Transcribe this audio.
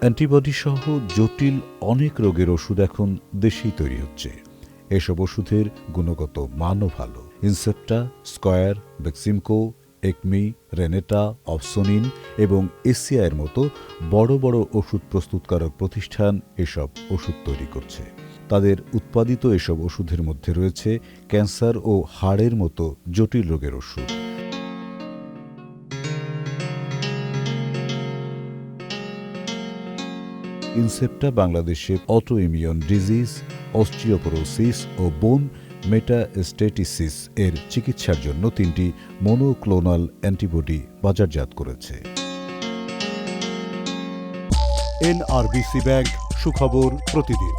Antibody সহ জটিল অনেক রোগের ওষুধ এখন দেশেই তৈরি হচ্ছে। এসব ওষুধের গুণগত মানও ভালো। Incepta, Square Beximco ACME, Renata Opsonin এবং এসিআইয়ের মতো বড় বড় ওষুধ প্রস্তুতকারক প্রতিষ্ঠান এসব ওষুধ তৈরি করছে। তাদের উৎপাদিত এসব ওষুধের মধ্যে রয়েছে ক্যান্সার ও হাড়ের মতো জটিল রোগের ওষুধ। ইনসেপ্টা বাংলাদেশে অটো ইমিউন ডিজিজ, অস্টিওপোরোসিস ও বোন মেটাস্টেটিসিস এর চিকিৎসার জন্য তিনটি মনোক্লোনাল অ্যান্টিবডি বাজারজাত করেছে। এনআরবিসি ব্যাংক সুখবর প্রতিদিন।